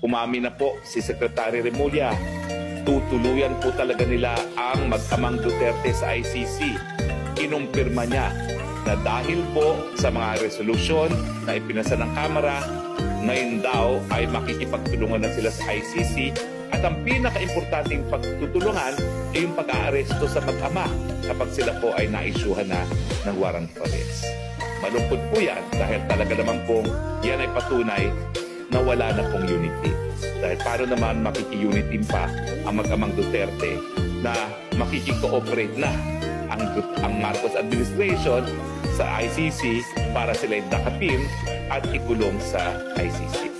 Umami na po si Secretary Remulla. Tutuluyan po talaga nila ang mag-amang Duterte sa ICC. Kinumpirma niya na dahil po sa mga resolusyon na ipinasa ng Kamara, ngayon daw ay makikipagtulungan na sila sa ICC at ang pinaka-importanting pagtutulungan ay yung pag-aaresto sa mag-ama kapag sila po ay naisyuhan na ng warrant for arrest. Malungkot po yan dahil talaga naman pong yan ay patunay na wala na pong unity. Dahil paano naman makiki-unity pa ang mag-amang Duterte na makiki-cooperate na ang, ang Marcos administration sa ICC para sila dakapin at ikulong sa ICC.